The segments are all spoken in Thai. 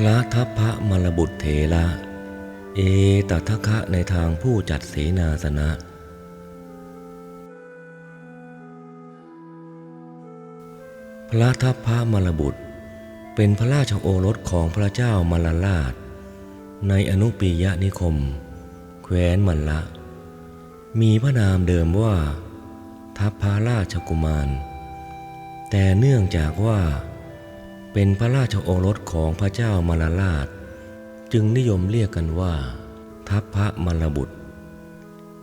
พระทัพพระมรบุตรเถระ เอตทะคะในทางผู้จัดเสนาสนะ พระทัพพระมรบุตร เป็นพระราชโอรสของพระเจ้ามลราช ในอนุปียนิคม แคว้นมัลละ มีพระนามเดิมว่า ทัพพระราชกุมาร แต่เนื่องจากว่า เป็นพระราชโอรสของพระเจ้ามลราชจึงนิยมเรียกกันว่า ทัพพระมลบุตร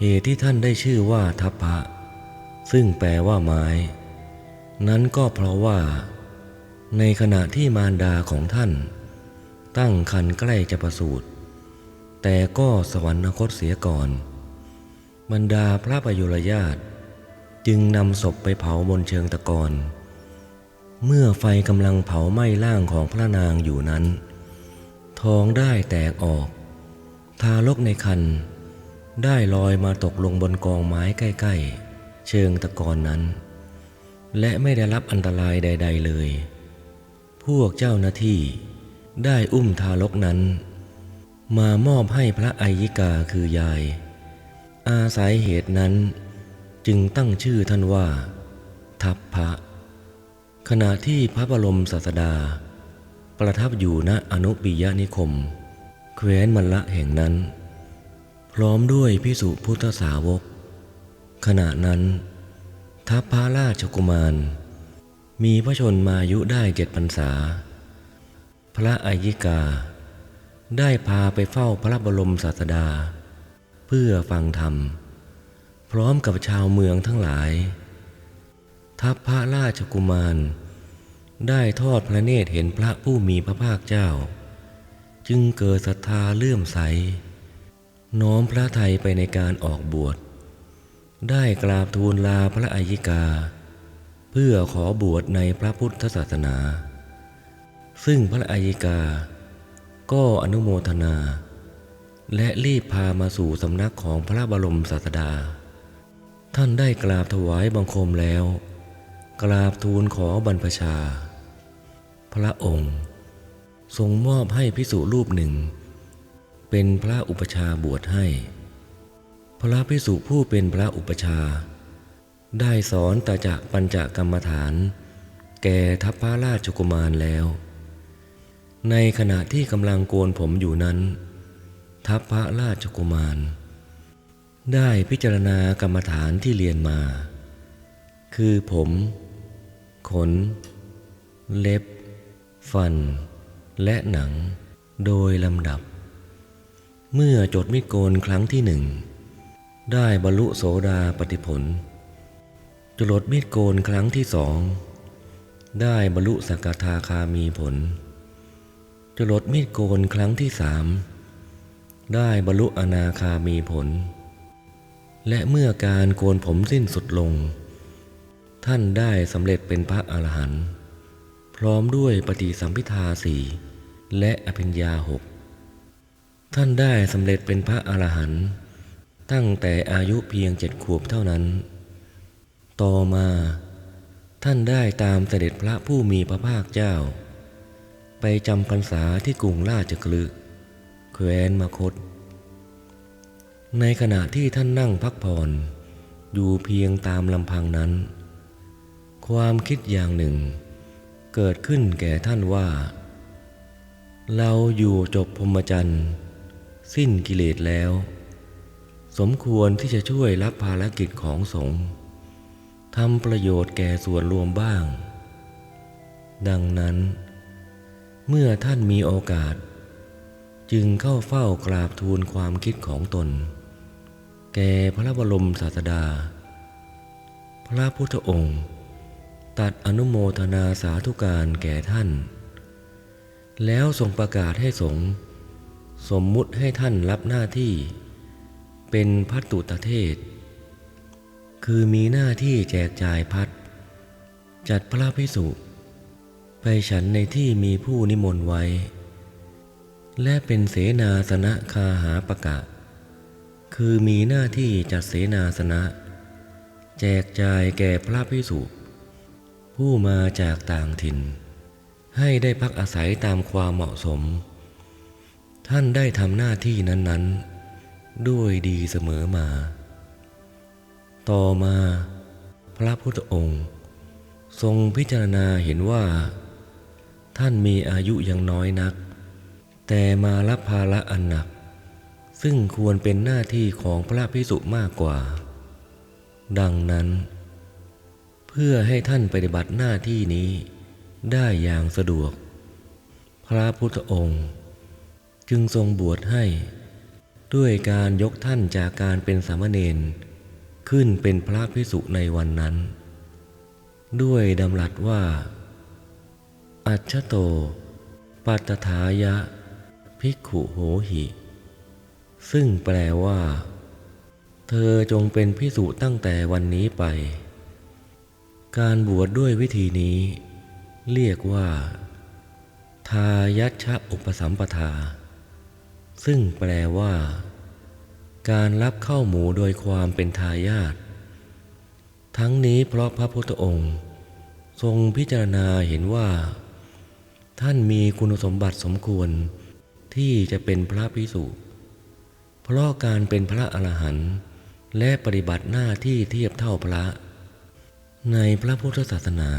เหตุที่ท่านได้ชื่อว่าทัพพระซึ่งแปลว่าไม้ นั้นก็เพราะว่า ในขณะที่มารดาของท่าน ตั้งคันใกล้จะประสูติ แต่ก็สวรรคตเสียก่อน บรรดาพระประยุรญาตจึงนำศพไปเผาบนเชิงตะกอน เมื่อไฟกำลังเผาไหม้ร่างของพระนางอยู่นั้น ท้องได้แตกออก ทารกในคันได้ลอยมาตกลงบนกองไม้ใกล้ๆ เชิงตะกอนนั้น และไม่ได้รับอันตรายใด ๆเลย พวกเจ้าหน้าที่ได้อุ้มทารกนั้น มามอบให้พระอัยยิกาคือยาย อาศัยเหตุนั้นจึงตั้งชื่อท่านว่า ทัพพระ ขณะที่พระบรมศาสดา ประทับอยู่ณอนุปิยนิคม แคว้นมละแห่งนั้น พร้อมด้วยพิสุพุทธสาวก ขณะนั้น ทัพพระราชกุมาร มีพระชนมายุได้เจ็ดพรรษา พระอัยยิกา ได้พาไปเฝ้าพระบรมศาสดา เพื่อฟังธรรม พร้อมกับชาวเมืองทั้งหลาย ทัพพระราชกุมาร ได้ทอดพระเนตรเห็นพระผู้มีพระภาคเจ้า จึงเกิดศรัทธาเลื่อมใส น้อมพระไทยไปในการออกบวช ได้กราบทูลลาพระอัยิกา เพื่อขอบวชในพระพุทธศาสนา ซึ่งพระอัยิกา ก็อนุโมทนาและรีบพามาสู่สำนักของพระบรมศาสดา ท่านได้กราบถวายบังคมแล้ว กราบทูลขอบรรพชา พระองค์ ทรงมอบให้พิสุรูปหนึ่ง เป็นพระอุปชาบวชให้ พระพิสุผู้เป็นพระอุปชา ได้สอนตาจะปัญจกรรมฐาน แก่ทัพพระราชกุมารแล้ว ในขณะที่กำลังโกนผมอยู่นั้น ทัพพระราชกุมาร ได้พิจารณากรรมฐานที่เรียนมา คือผม ขน เล็บ ฟัน และหนัง โดยลำดับ เมื่อจดมิโกนครั้งที่หนึ่ง ได้บรรลุโสดาปฏิผล จรดมิโกนครั้งที่สอง ได้บรรลุสกทาคามีผล จรดมิโกนครั้งที่สามได้บรรลุอนาคามีผล และเมื่อการโกนผมสิ้นสุดลง ท่านได้สำเร็จเป็นพระอรหันต์พร้อมด้วยปฏิสัมพิทาสี่และอภิญญาหกท่านได้สำเร็จเป็นพระอรหันต์ตั้งแต่อายุเพียงเจ็ดขวบเท่านั้น ต่อมาท่านได้ตามเสด็จพระผู้มีพระภาคเจ้า ไปจำพรรษาที่กรุงราชกฤห์แคว้นมคต ในขณะที่ท่านนั่งพักผ่อน อยู่เพียงตามลำพังนั้น ความคิดอย่างหนึ่ง เกิดขึ้นแก่ท่านว่า เราอยู่จบพรหมจรรย์ สิ้นกิเลสแล้ว สมควรที่จะช่วยรับภารกิจของสงฆ์ทำประโยชน์แก่ส่วนรวมบ้าง ดังนั้น เมื่อท่านมีโอกาส จึงเข้าเฝ้ากราบทูลความคิดของตน แก่พระบรมศาสดา พระพุทธองค์ ตัดอนุโมทนาสาธุการแก่ท่าน แล้วทรงประกาศให้สงฆ์สมมุติให้ท่านรับหน้าที่ เป็นพัตตุตเทศ คือมีหน้าที่แจกจ่ายพัดจัดพระพิสุไปฉันในที่มีผู้นิมนต์ไว้ และเป็นเสนาสนะคาหาประกะ คือมีหน้าที่จัดเสนาสนะ แจกจ่ายแก่พระพิสุ ผู้มาจากต่างถิ่น ให้ได้พักอาศัยตามความเหมาะสม ท่านได้ทำหน้าที่นั้น ๆ ด้วยดีเสมอมา ต่อมาพระพุทธองค์ ทรงพิจารณาเห็นว่า ท่านมีอายุยังน้อยนัก แต่มารับภาระอันหนัก ซึ่งควรเป็นหน้าที่ของพระพิสุมากกว่า ดังนั้น พื่อให้ท่านปฏิบัติหน้าที่นี้ได้อย่างสะดวก พระพุทธองค์ จึงทรงบวชให้ ด้วยการยกท่านจากการเป็นสามเณรขึ้นเป็นพระพิสุในวันนั้น ด้วยดำรัสว่า อัจฉโต ปัตตถายะ ภิกขุโหหิ ซึ่งแปลว่า เธอจงเป็นพิสุตั้งแต่วันนี้ไป การบวชดด้วยวิธีนี้ เรียกว่า ทายัชะอุปสัมปทา ซึ่งแปลว่า การรับเข้าหมูโดยความเป็นทายาททั้งนี้เพราะพระพุทธองค์ ทรงพิจารณาเห็นว่า ท่านมีคุณสมบัติสมควร ที่จะเป็นพระพิสุเพราะการเป็นพระอรหันต์และปฏิบัติหน้าที่เทียบเท่าพระ ในพระพุทธศาสนา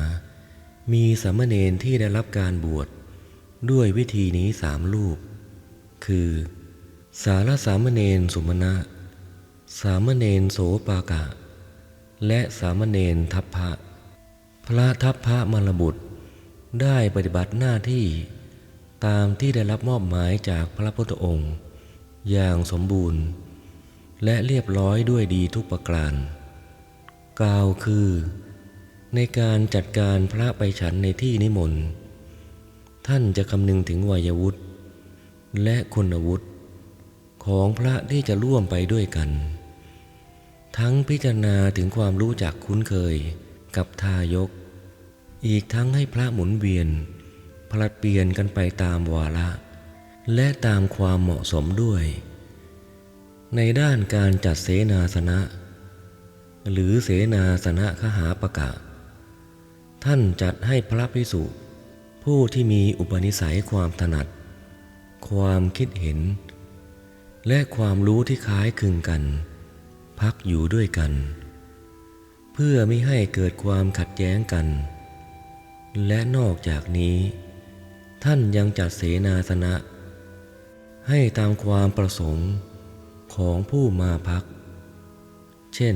มีสามเณรที่ได้รับการบวชด้วยวิธีนี้สามรูป คือ สารสามเณรสุมณะ สามเณรโสปากะ และสามเณรทัพพะ พระทัพพระมรบุตรได้ปฏิบัติหน้าที่ตามที่ได้รับมอบหมายจากพระพุทธองค์ อย่างสมบูรณ์ และเรียบร้อยด้วยดีทุกประการ กล่าวคือ ในการจัดการพระไปฉันในที่นิมนต์ ท่านจะคำนึงถึงวัยวุฒิและคุณวุฒิของพระที่จะร่วมไปด้วยกัน ทั้งพิจารณาถึงความรู้จักคุ้นเคยกับทายก อีกทั้งให้พระหมุนเวียน ผลัดเปลี่ยนกันไปตามวาระ และตามความเหมาะสมด้วย ในด้านการจัดเสนาสนะ หรือเสนาสนะขหาประกะ ท่านจัดให้พระพิสุผู้ที่มีอุปนิสัยความถนัด ความคิดเห็น และความรู้ที่คล้ายคลึงกัน พักอยู่ด้วยกัน เพื่อไม่ให้เกิดความขัดแย้งกัน และนอกจากนี้ ท่านยังจัดเสนาสนะ ให้ตามความประสงค์ของผู้มาพัก เช่น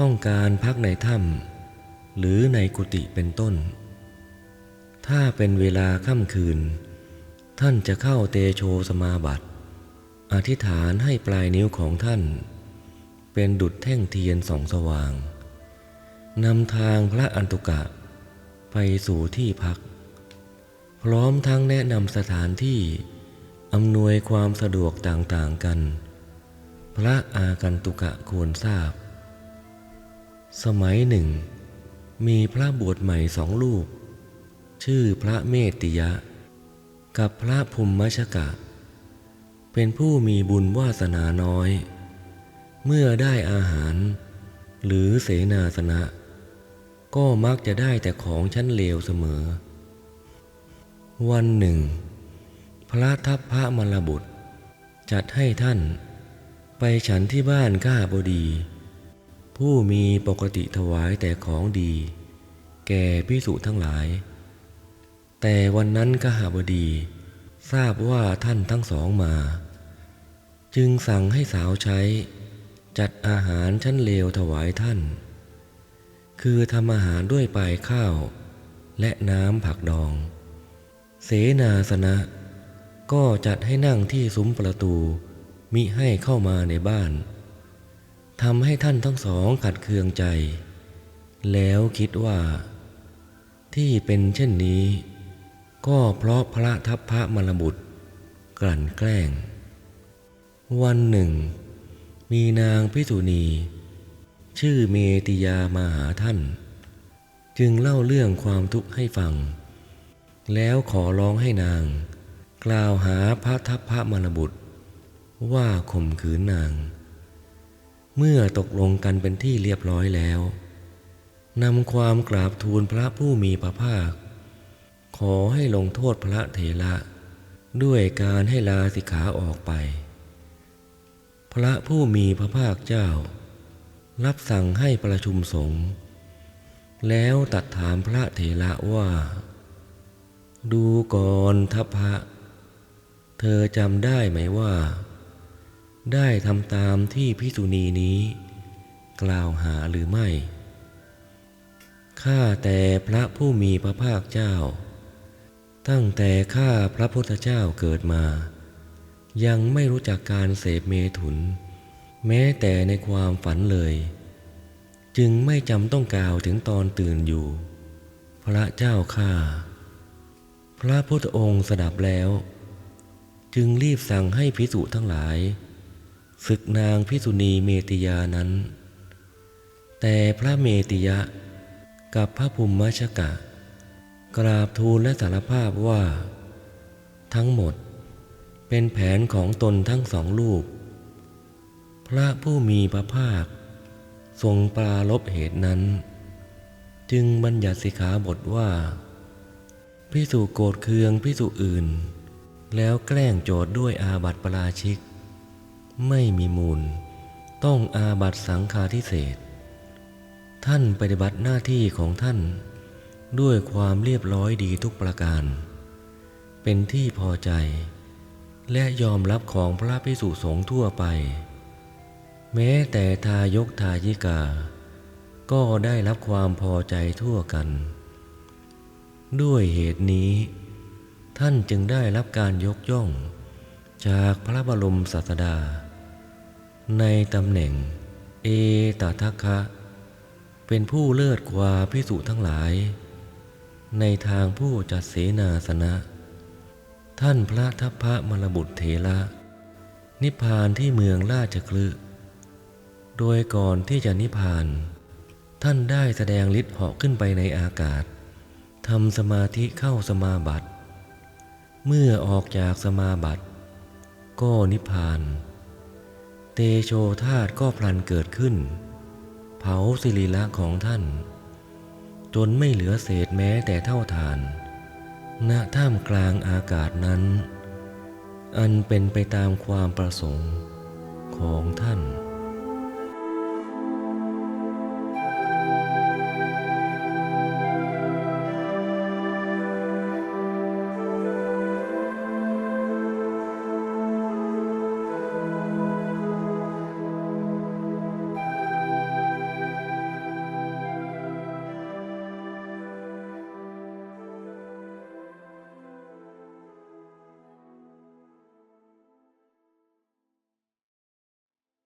ต้องการพักในถ้ำ หรือในกุฏิเป็นต้น ถ้าเป็นเวลาค่ำคืน ท่านจะเข้าเตโชสมาบัติ อธิษฐานให้ปลายนิ้วของท่าน เป็นดุจแท่งเทียนสองสว่าง นำทางพระอันตุกะ ไปสู่ที่พัก พร้อมทั้งแนะนำสถานที่อำนวยความสะดวกต่างๆกัน พระอากันตุกะควรทราบ สมัยหนึ่ง มีพระบวชใหม่สองรูปชื่อพระเมติยะ กับพระภูมิชกะ เป็นผู้มีบุญวาสนาน้อย เมื่อได้อาหาร หรือเสนาสนะ ก็มักจะได้แต่ของชั้นเลวเสมอ วันหนึ่ง พระทัพพระมรบุตร จัดให้ท่าน ไปฉันที่บ้านข้าบดี ผู้มีปกติถวายแต่ของดี แก่พิสุทั้งหลาย แต่วันนั้นกหาบดีทราบว่าท่านทั้งสองมา จึงสั่งให้สาวใช้ จัดอาหารชั้นเลวถวายท่าน คือทำอาหารด้วยปลายข้าว และน้ำผักดอง เสนาสนะ ก็จัดให้นั่งที่ซุ้มประตูมิให้เข้ามาในบ้าน ทำให้ท่านทั้งสองขัดเคืองใจ แล้วคิดว่า ที่เป็นเช่นนี้ ก็เพราะพระทัพพระมรบุตร กลั่นแกล้ง วันหนึ่ง มีนางพิสุณี ชื่อเมติยามาหาท่าน จึงเล่าเรื่องความทุกข์ให้ฟัง แล้วขอร้องให้นาง กล่าวหาพระทัพพระมรบุตร ว่าข่มขืนนาง เมื่อตกลงกันเป็นที่เรียบร้อยแล้วนำความกราบทูลพระผู้มีพระภาค ขอให้ลงโทษพระเถระ ด้วยการให้ลาสิกขาออกไป พระผู้มีพระภาคเจ้า รับสั่งให้ประชุมสงฆ์แล้วตัดถามพระเถระว่า ดูก่อนทัพพระ เธอจำได้ไหมว่า ได้ทำตามที่พิสุณีนี้ กล่าวหาหรือไม่ ข้าแต่พระผู้มีพระภาคเจ้า ตั้งแต่ข้าพระพุทธเจ้าเกิดมา ยังไม่รู้จักการเสพเมถุน แม้แต่ในความฝันเลย จึงไม่จำต้องกล่าวถึงตอนตื่นอยู่ พระเจ้าข้าพระพุทธองค์สดับแล้ว จึงรีบสั่งให้พิสุทั้งหลาย ศึกนางพิสุณีเมติยานั้น แต่พระเมติยะกับพระภูมิชกะ กราบทูลและสารภาพว่า ทั้งหมดเป็นแผนของตนทั้งสองลูก พระผู้มีพระภาค ทรงปราลบเหตุนั้น จึงบัญญัติสิกขาบทว่าพิสุโกรธเคืองพิสุอื่น แล้วแกล้งโจทย์ด้วยอาบัติปราชิก ไม่มีมูล ต้องอาบัตสังฆาทิเศษ ท่านปฏิบัติหน้าที่ของท่าน ด้วยความเรียบร้อยดีทุกประการ เป็นที่พอใจ และยอมรับของพระพิสุสงฆ์ทั่วไป แม้แต่ทายกทายิกา ก็ได้รับความพอใจทั่วกัน ด้วยเหตุนี้ท่านจึงได้รับการยกย่อง จากพระบรมศาสดา ในตำแหน่ง เอตทัคคะเป็นผู้เลิศกว่าพิสุทั้งหลาย ในทางผู้จัดเสนาสนะ ท่านพระทัพพระมรบุตรเถระ นิพพานที่เมืองราชคลึโดยก่อนที่จะนิพพาน ท่านได้แสดงฤทธิ์เหาะขึ้นไปในอากาศทำสมาธิเข้าสมาบัติ เมื่อออกจากสมาบัติ ก็นิพพาน เตโชธาตุก็พลันเกิดขึ้น เผาสิริละของท่าน จนไม่เหลือเศษแม้แต่เท่าฐาน ณท่ามกลางอากาศนั้น อันเป็นไปตามความประสงค์ของท่าน